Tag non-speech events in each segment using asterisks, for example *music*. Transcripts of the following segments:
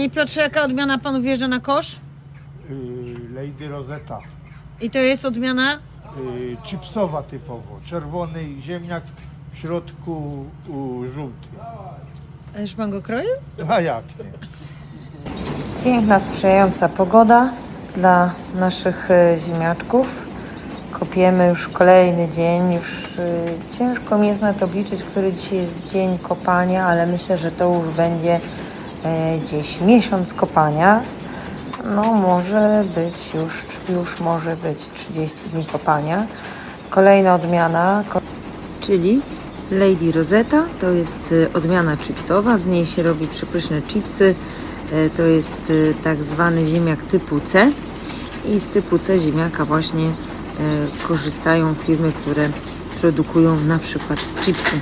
Panie Piotrze, jaka odmiana panu wjeżdża na kosz? Yy, Lady Rosetta. I to jest odmiana? Yy, chipsowa typowo. Czerwony ziemniak, w środku u, żółty. A już pan go kroił? A jak nie? Piękna, sprzyjająca pogoda dla naszych e, ziemniaczków. Kopiemy już kolejny dzień. Już e, ciężko mi jest nawet obliczyć, który dzisiaj jest dzień kopania, ale myślę, że to już będzie gdzieś miesiąc kopania. No może być już, już może być 30 dni kopania. Kolejna odmiana, czyli Lady Rosetta. To jest e, odmiana chipsowa, z niej się robi przepyszne chipsy. E, To jest e, tak zwany ziemniak typu C i z typu C ziemniaka właśnie e, korzystają firmy, które produkują na przykład chipsy.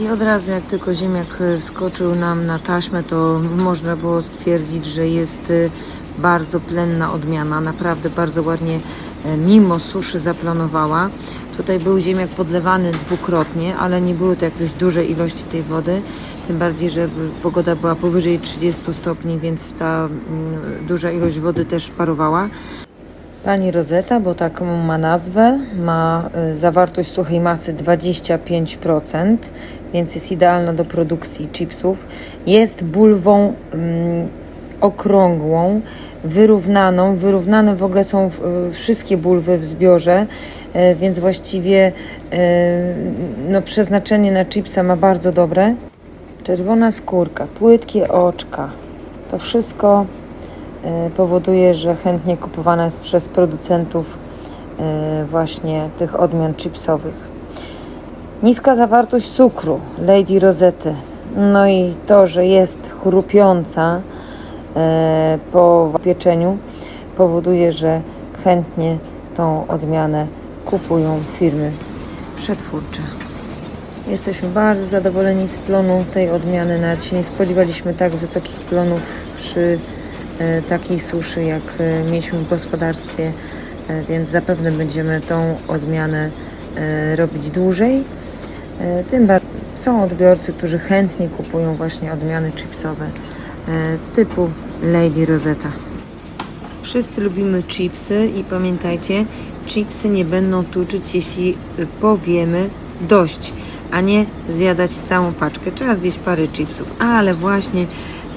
I od razu jak tylko ziemniak e, wskoczył nam na taśmę, to można było stwierdzić, że jest e, bardzo plenna odmiana, naprawdę bardzo ładnie e, mimo suszy zaplanowała. Tutaj był ziemniak podlewany dwukrotnie, ale nie były to jakieś duże ilości tej wody, tym bardziej, że pogoda była powyżej 30 stopni, więc ta mm, duża ilość wody też parowała. Pani Rosetta, bo taką ma nazwę, ma zawartość suchej masy 25%, więc jest idealna do produkcji chipsów. Jest bulwą mm, okrągłą, wyrównaną. Wyrównane w ogóle są y, wszystkie bulwy w zbiorze, y, więc właściwie y, no, przeznaczenie na chipsa ma bardzo dobre. Czerwona skórka, płytkie oczka, to wszystko powoduje, że chętnie kupowana jest przez producentów właśnie tych odmian chipsowych. Niska zawartość cukru Lady Rosety. No i to, że jest chrupiąca e, po pieczeniu powoduje, że chętnie tą odmianę kupują firmy przetwórcze. Jesteśmy bardzo zadowoleni z plonu tej odmiany. Nawet się nie spodziewaliśmy tak wysokich plonów przy e, takiej suszy, jak e, mieliśmy w gospodarstwie, e, więc zapewne będziemy tą odmianę e, robić dłużej. E, tym są odbiorcy, którzy chętnie kupują właśnie odmiany chipsowe e, typu Lady Rosetta. Wszyscy lubimy chipsy i pamiętajcie, chipsy nie będą tuczyć, jeśli powiemy dość, a nie zjadać całą paczkę. Trzeba zjeść parę chipsów, ale właśnie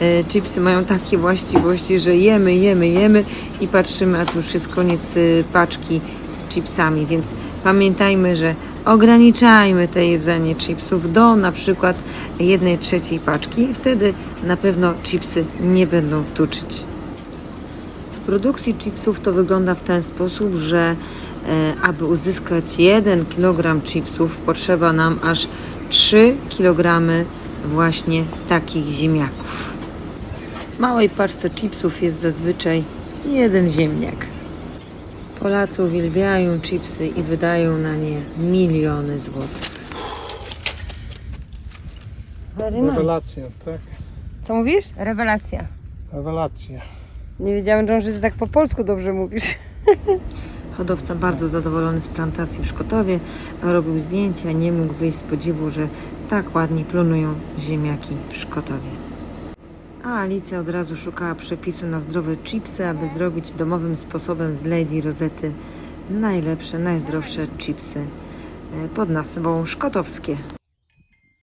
e, chipsy mają takie właściwości, że jemy, jemy, jemy i patrzymy, a tu już jest koniec paczki z chipsami, więc pamiętajmy, że ograniczajmy te jedzenie chipsów do na przykład jednej trzeciej paczki i wtedy na pewno chipsy nie będą tuczyć. W produkcji chipsów to wygląda w ten sposób, że e, aby uzyskać 1 kg chipsów potrzeba nam aż 3 kg właśnie takich ziemniaków. W małej paczce chipsów jest zazwyczaj jeden ziemniak. Polacy uwielbiają chipsy i wydają na nie miliony złotych. Very nice. Rewelacja, tak? Co mówisz? Rewelacja. Rewelacja. Nie wiedziałem, John, że ty tak po polsku dobrze mówisz. *laughs* Hodowca bardzo zadowolony z plantacji w Szkotowie, robił zdjęcia, nie mógł wyjść z podziwu, że tak ładnie plonują ziemniaki w Szkotowie. A Alicja od razu szukała przepisu na zdrowe chipsy, aby zrobić domowym sposobem z Lady Rosety najlepsze, najzdrowsze chipsy e, pod nazwą szkotowskie.